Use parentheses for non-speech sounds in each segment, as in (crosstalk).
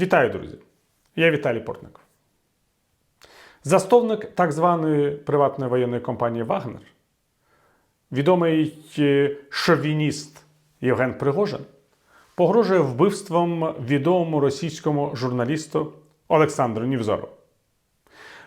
Вітаю, друзі! Я Віталій Портников. Засновник так званої приватної воєнної компанії Вагнер, відомий е, шовініст Євген Пригожин, погрожує вбивством відомому російському журналісту Олександру Нівзорову.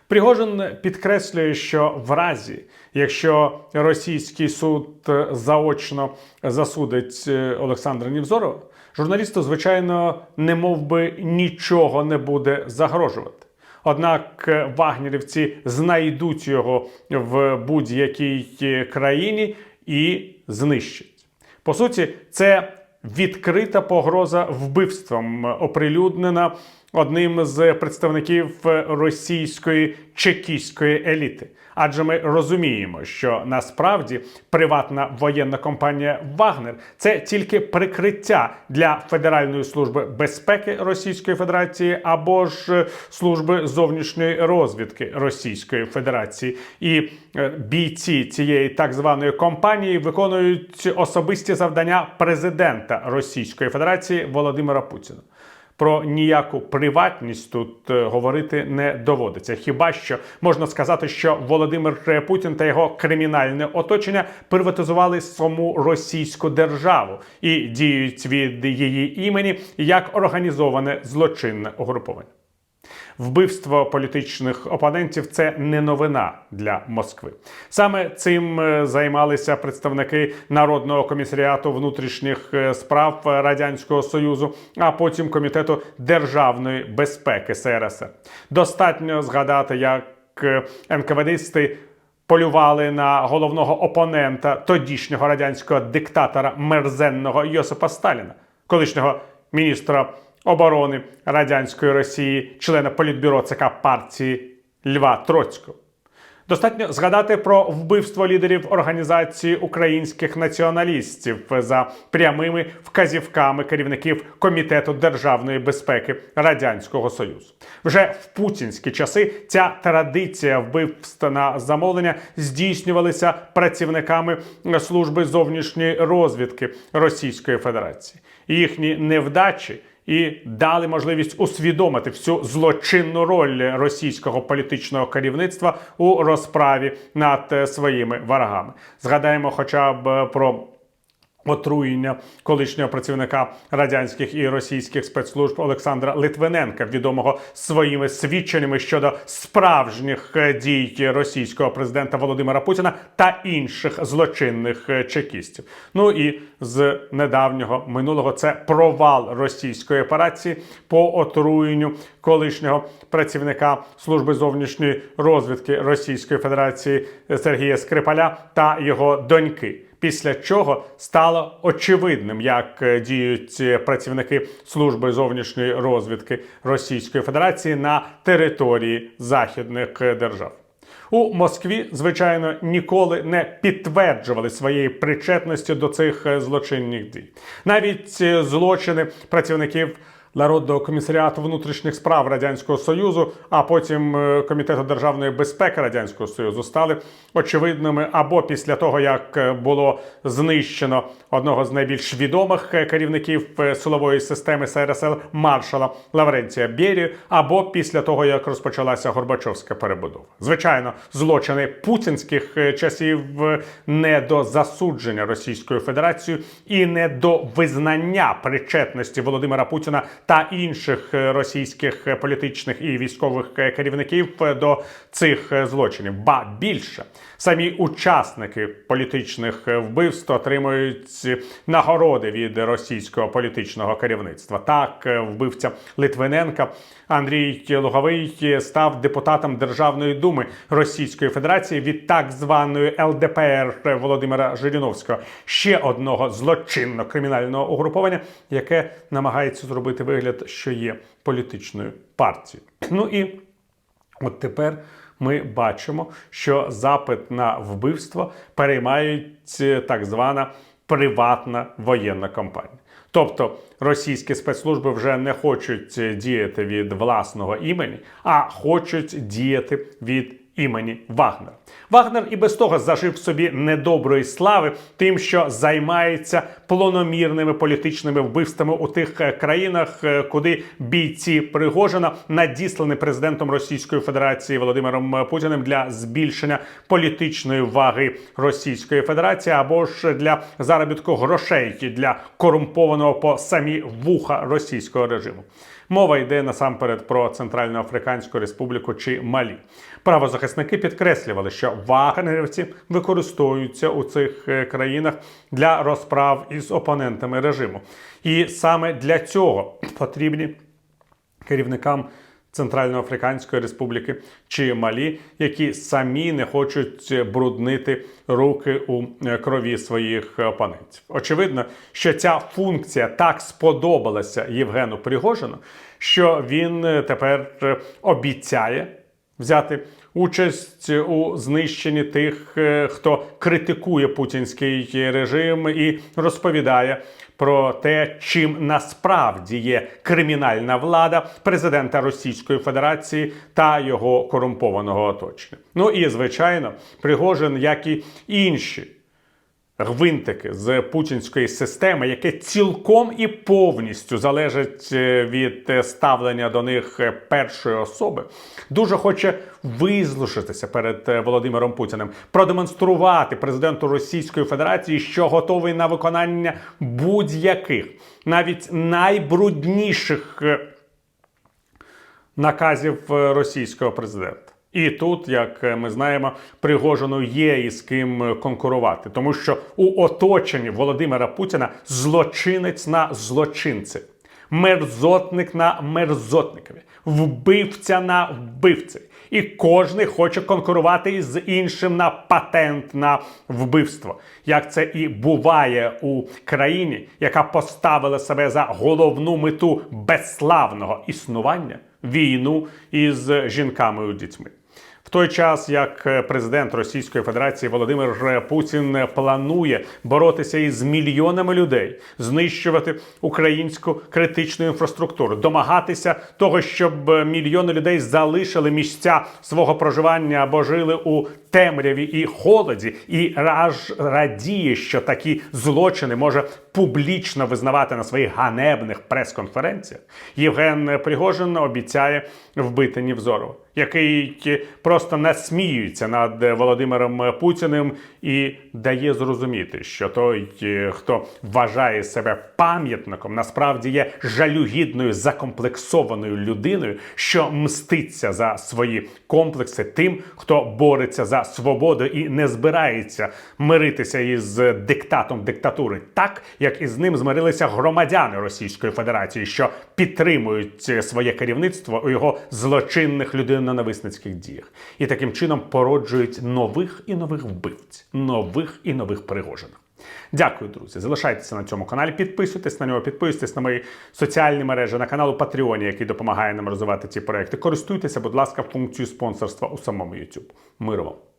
Пригожин підкреслює, що в разі, якщо російський суд заочно засудить е, Олександра Нівзорова, журналісту, звичайно, не мов би нічого не буде загрожувати. Однак е, вагнерівці знайдуть його в будь-якій е, країні і знищать. По суті, це відкрита погроза вбивством, оприлюднена одним з представників російської чекістської еліти. Адже ми розуміємо, що насправді приватна воєнна компанія Вагнер це тільки прикриття для Федеральної служби безпеки Російської Федерації або ж служби зовнішньої розвідки Російської Федерації. І е, бійці цієї так званої компанії виконують особисті завдання президента Російської Федерації Володимира Путіна. Про ніяку приватність тут е, говорити не доводиться. Хіба що можна сказати, що Володимир Путін та його кримінальне оточення приватизували саму російську державу і діють від її імені як організоване злочинне угруповання. Вбивство політичних опонентів це не новина для Москви. Саме цим е, займалися представники Народного комісаріату внутрішніх е, справ Радянського Союзу, а потім комітету державної безпеки СРСР. Достатньо згадати, як е, НКВДисти полювали на головного опонента тодішнього радянського диктатора мерзенного Йосипа Сталіна, колишнього міністра оборони радянської Росії, члена політбюро ЦК партії Льва Троцького. Достатньо згадати про вбивство лідерів організації українських націоналістів за прямими вказівками керівників комітету державної безпеки радянського союзу. Вже в путінські часи ця традиція вбивств на замовлення здійснювалися працівниками служби зовнішньої розвідки Російської Федерації. Їхні невдачі і дали можливість усвідомити всю злочинну роль російського політичного керівництва у розправі над е, своїми ворогами. Згадаємо, хоча б про. Отруєння колишнього працівника радянських і російських спецслужб Олександра Литвиненка, відомого своїми свідченнями щодо справжніх е, дій російського президента Володимира Путіна та інших злочинних е, чекістів. Ну і з недавнього минулого це провал російської операції по отруєнню колишнього працівника служби зовнішньої розвідки Російської Федерації Сергія Скрипаля та його доньки після чого стало очевидним, як е, діють е, працівники служби зовнішньої розвідки Російської Федерації на території західних е, держав. У Москві, звичайно, ніколи не підтверджували своєї причетності до цих злочинних дій. Навіть злочини працівників Народного комісаріату внутрішніх справ радянського союзу, а потім е, комітету державної безпеки радянського союзу стали очевидними або після того, як е, було знищено одного з найбільш відомих е, керівників силової системи СРСР маршала Лавренція Берію, або після того, як розпочалася Горбачовська перебудова. Звичайно, злочини путінських часів не до засудження Російською Федерацією і не до визнання причетності Володимира Путіна та інших е, російських е, політичних і військових е, керівників до цих злочинів. Ба більше самі учасники політичних вбивств отримують нагороди від російського політичного керівництва. Так, вбивця Литвиненка Андрій Луговий став депутатом Державної думи Російської Федерації від так званої ЛДПР Володимира Жириновського, ще одного злочинно кримінального угруповання, яке намагається зробити вигляд, що є політичною партією. (clears throat) Ну і от тепер. Ми бачимо, що запит на вбивство переймають е, так звана приватна воєнна компанія. Тобто російські спецслужби вже не хочуть діяти від власного імені, а хочуть діяти від імені Вагнер. Вагнер і без того зажив собі недоброї слави тим, що займається планомірними політичними вбивствами у тих е, країнах, е, куди бійці Пригожина надіслані президентом Російської Федерації Володимиром Путіним для збільшення політичної ваги Російської Федерації або ж для заробітку грошей для корумпованого по самі вуха російського режиму. Мова йде насамперед про Центральноафриканську Республіку чи Малі. Правозахисники підкреслювали, що вагнерівці використовуються у цих е, країнах для розправ із опонентами режиму. І саме для цього потрібні керівникам Центральноафриканської Республіки чи Малі, які самі не хочуть бруднити руки у е, крові своїх опонентів. Очевидно, що ця функція так сподобалася Євгену Пригожину, що він е, тепер е, обіцяє взяти участь у знищенні тих, хто критикує путінський режим і розповідає про те, чим насправді є кримінальна влада президента Російської Федерації та його корумпованого оточення. Ну і звичайно, Пригожин, як і інші гвинтики з путінської системи, яке цілком і повністю залежить е, від е, ставлення до них е, першої особи, дуже хоче визлушитися перед Володимиром Путіним, продемонструвати президенту Російської Федерації, що готовий на виконання будь-яких, навіть найбрудніших наказів російського президента. І тут, як е, ми знаємо, Пригожину є із ким конкурувати, тому що у оточенні Володимира Путіна злочинець на злочинці, мерзотник на мерзотникові, вбивця на вбивці. І кожний хоче конкурувати із іншим на патент на вбивство, як це і буває у країні, яка поставила себе за головну мету безславного існування війну із жінками і дітьми. В той час, як е, президент Російської Федерації Володимир Путін планує боротися із мільйонами людей, знищувати українську критичну інфраструктуру, домагатися того, щоб мільйони людей залишили місця свого проживання або жили у темряві і холоді, і аж радіє, що такі злочини може публічно визнавати на своїх ганебних прес-конференціях. Євген Пригожин обіцяє вбити Нівзорова, який просто насміюється над Володимиром Путіним і дає зрозуміти, що той, хто вважає себе пам'ятником, насправді є жалюгідною закомплексованою людиною, що мститься за свої комплекси тим, хто бореться за свободу і не збирається миритися із диктатом диктатури, так як із ним змирилися громадяни Російської Федерації, що підтримують своє керівництво у його злочинних людиноненависницьких діях, і таким чином породжують нових і нових вбивць, нових і нових Пригожиних. Дякую, друзі. Залишайтеся на цьому каналі, підписуйтесь на нього, підписуйтесь на мої соціальні мережі, на канал у Патреоні, який допомагає нам розвивати ці проекти. Користуйтеся, будь ласка, функцією спонсорства у самому YouTube. Миру вам!